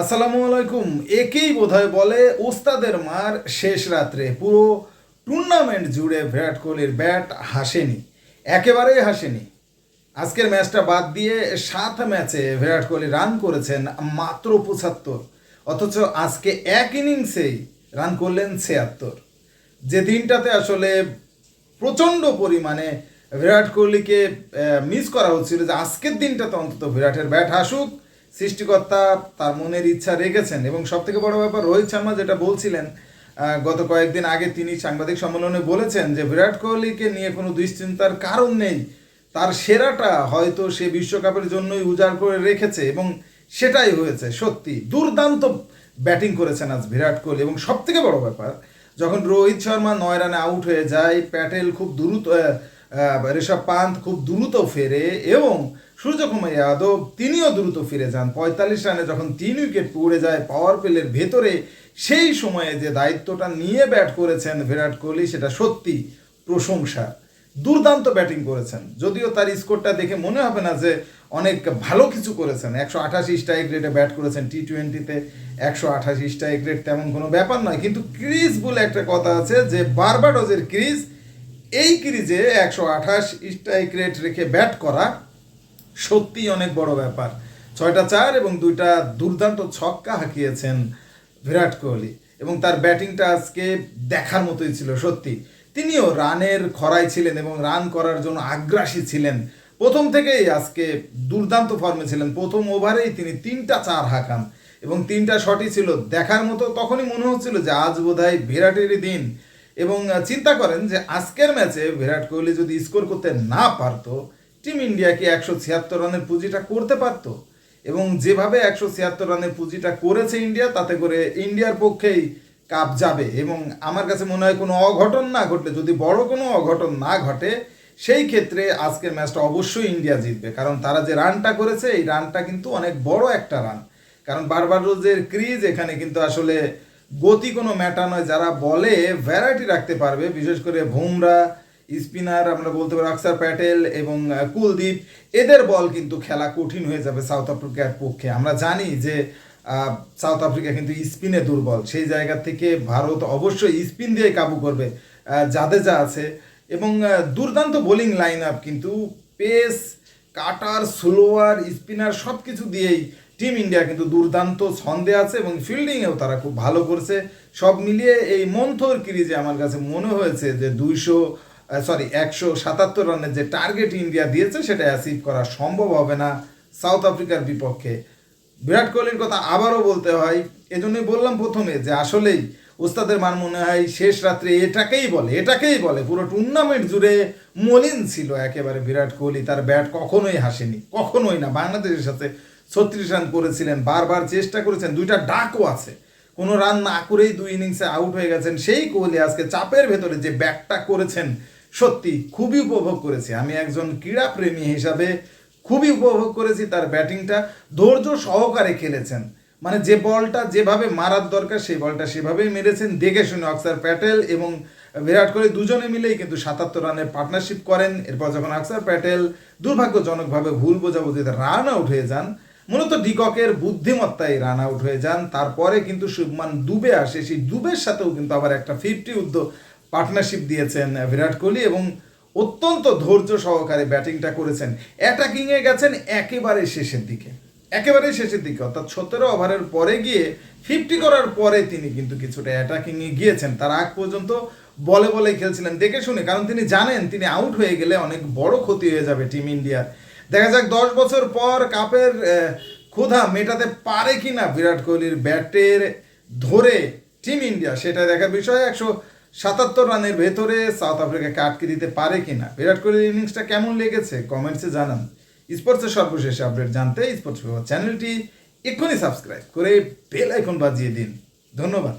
আসসালামু আলাইকুম। একেই বোধহয় বলে ওস্তাদের মার শেষ রাত্রে। পুরো টুর্নামেন্ট জুড়ে বিরাট কোহলির ব্যাট হাসেনি। একেবারেই হাসেনি। আজকের ম্যাচটা বাদ দিয়ে সাত ম্যাচে বিরাট কোহলি রান করেছেন মাত্র পঁচাত্তর। অথচ আজকে এক ইনিংসেই রান করলেন ছিয়াত্তর। যে দিনটাতে আসলে প্রচণ্ড পরিমাণে বিরাট কোহলিকে মিস করা হচ্ছিল যে আজকের দিনটাতে অন্তত বিরাটের ব্যাট হাসুক। সৃষ্টিকর্তা তার মনের ইচ্ছা রেখেছেন। এবং সব থেকে বড় ব্যাপার, রোহিত শর্মা যেটা বলছিলেন গত কয়েকদিন আগে তিনি সাংবাদিক সম্মেলনে বলেছেন যে বিরাট কোহলিকে নিয়ে কোনো দুশ্চিন্তার কারণ নেই। তার সেরাটা হয়তো সে বিশ্বকাপের জন্যই উজাড় করে রেখেছে এবং সেটাই হয়েছে সত্যি। দুর্দান্ত ব্যাটিং করেছেন আজ বিরাট কোহলি। এবং সব থেকে বড় ব্যাপার, যখন রোহিত শর্মা নয় রানে আউট হয়ে যায়, প্যাটেল খুব দ্রুত ঋষভ পান্ত খুব দ্রুত ফেরে এবং সূর্যকুমার যাদব তিনিও দ্রুত ফিরে যান। পঁয়তাল্লিশ রানে যখন তিন উইকেট পড়ে যায় পাওয়ার প্লের ভেতরে, সেই সময়ে যে দায়িত্বটা নিয়ে ব্যাট করেছেন বিরাট কোহলি, সেটা সত্যি প্রশংসা। দুর্দান্ত ব্যাটিং করেছেন। যদিও তার স্কোরটা দেখে মনে হবে না যে অনেক ভালো কিছু করেছেন। একশো আঠাশি স্ট্রাইক রেটে ব্যাট করেছেন টি টোয়েন্টিতে একশো আঠাশি স্ট্রাইক রেট তেমন কোনো ব্যাপার নয়। কিন্তু ক্রিজ বলে একটা কথা আছে যে বারবাডোজের ক্রিজ এই ক্রিজে একশো আঠাশ স্ট্রাইক রেট রেখে ব্যাট করা সত্যি অনেক বড় ব্যাপার। ছয়টা চার এবং দুইটা দুর্দান্ত ছক্কা হাঁকিয়েছেন বিরাট কোহলি এবং তার ব্যাটিংটা আজকে দেখার মতোই ছিল, সত্যি। তিনিও রানের খরায় ছিলেন এবং রান করার জন্য আগ্রাসী ছিলেন। প্রথম থেকেই আজকে দুর্দান্ত ফর্মে ছিলেন। প্রথম ওভারেই তিনি তিনটা চার হাঁকান এবং তিনটা শটই ছিল। দেখার মতো তখনই মনে হচ্ছিল যে আজ বোধহয় বিরাটেরই দিন। এবং চিন্তা করেন যে আজকের ম্যাচে বিরাট কোহলি যদি স্কোর করতে না পারতো, টিম ইন্ডিয়া কি একশো ছিয়াত্তর রানের পুঁজিটা করতে পারতো? এবং যেভাবে একশো ছিয়াত্তর রানের পুঁজিটা করেছে ইন্ডিয়া, তাতে করে ইন্ডিয়ার পক্ষেই কাপ যাবে। এবং আমার কাছে মনে হয় কোনো অঘটন না ঘটলে, যদি বড় কোনো অঘটন না ঘটে, সেই ক্ষেত্রে আজকের ম্যাচটা অবশ্যই ইন্ডিয়া জিতবে। কারণ তারা যে রানটা করেছে, এই রানটা কিন্তু অনেক বড় একটা রান। কারণ বারবার রোজের ক্রিজ এখানে কিন্তু আসলে গতি কোনো ম্যাটার নয়, যারা বলে ভ্যারাইটি রাখতে পারবে, বিশেষ করে ভুমরা স্পিনার আমরা বলতে পারি অক্সার প্যাটেল এবং কুলদীপ এদের বল কিন্তু খেলা কঠিন হয়ে যাবে সাউথ আফ্রিকার পক্ষে। আমরা জানি যে সাউথ আফ্রিকা কিন্তু স্পিনে দুর্বল। সেই জায়গা থেকে ভারত অবশ্যই স্পিন দিয়ে কাবু করবে জাদেজা আছে। এবং দুর্দান্ত বোলিং লাইন আপ কিন্তু পেস কাটার স্লোয়ার স্পিনার সব কিছু দিয়েই টিম ইন্ডিয়া কিন্তু দুর্দান্ত ছন্দে আছে এবং ফিল্ডিংয়েও তারা খুব ভালো করছে। সব মিলিয়ে এই মন্থর ক্রিজে আমার কাছে মনে হয়েছে যে দুইশো সরি একশো সাতাত্তর রানের যে টার্গেট ইন্ডিয়া দিয়েছে সেটা অ্যাচিভ করা সম্ভব হবে না সাউথ আফ্রিকার বিপক্ষে। বিরাট কোহলির কথা আবারও বলতে হয়, এজন্যই বললাম প্রথমে যে আসলেই ওস্তাদের মান মনে হয় শেষ রাত্রে এটাকেই বলে এটাকেই বলে। পুরো টুর্নামেন্ট জুড়ে মলিন ছিল একেবারে বিরাট কোহলি, তার ব্যাট কখনোই হাসেনি, কখনোই না। বাংলাদেশের সাথে ছত্রিশ রান করেছিলেন, বারবার চেষ্টা করেছেন, দুইটা ডাকও আছে। কোনো রান না করেই দুই ইনিংসে আউট হয়ে গেছেন। সেই কোহলি আজকে চাপের ভেতরে যে ব্যাটটা করেছেন, সত্যি খুবই উপভোগ করেছি। আমি একজন ক্রীড়া প্রেমী হিসাবে খুবই উপভোগ করেছি তার ব্যাটিংটা। ধৈর্য সহকারে খেলেছেন। মানে যে বলটা যেভাবে মারার দরকার, সেই বলটা সেভাবেই মেরেছেন। দেখে শুনে অক্সার প্যাটেল এবং বিরাট কোহলি দুজনে মিলেই কিন্তু সাতাত্তর রানের পার্টনারশিপ করেন। এরপর যখন অক্সার প্যাটেল দুর্ভাগ্যজনকভাবে ভুল বোঝাবুঝিতে রান আউট হয়ে যান মূলত ডিককের বুদ্ধিমত্তায় রান আউট হয়ে যান। তারপরে কিন্তু শুভমান দুবে আসে। সেই দুবের সাথেও কিন্তু আবার একটা ফিফটি উদ্যোগ পার্টনারশিপ দিয়েছেন বিরাট কোহলি এবং অত্যন্ত ধৈর্য সহকারে ব্যাটিংটা করেছেন। অ্যাটাকিংয়ে গেছেন একেবারে শেষের দিকে। একেবারে শেষের দিকে। অর্থাৎ সতেরো ওভারের পরে গিয়ে ফিফটি করার পরে তিনি কিন্তু কিছুটা অ্যাটাকিংয়ে গিয়েছেন। তার আগ পর্যন্ত বলে বলে খেলছিলেন। দেখে শুনে, কারণ তিনি জানেন, তিনি আউট হয়ে গেলে অনেক বড় ক্ষতি হয়ে যাবে টিম ইন্ডিয়ার দেখা যাক দশ বছর পর কাপের ক্ষুধা মেটাতে পারে কি না বিরাট কোহলির ব্যাটের ধরে টিম ইন্ডিয়া। সেটা দেখার বিষয়, একশো সাতাত্তর রানের ভেতরে সাউথ আফ্রিকাকে আটকে দিতে পারে কি না বিরাট কোহলির ইনিংসটা কেমন লেগেছে? কমেন্টসে জানান। স্পোর্টসের সর্বশেষ আপডেট জানতে স্পোর্টস চ্যানেলটি এক্ষুনি সাবস্ক্রাইব করে বেল আইকন বাজিয়ে দিন। ধন্যবাদ।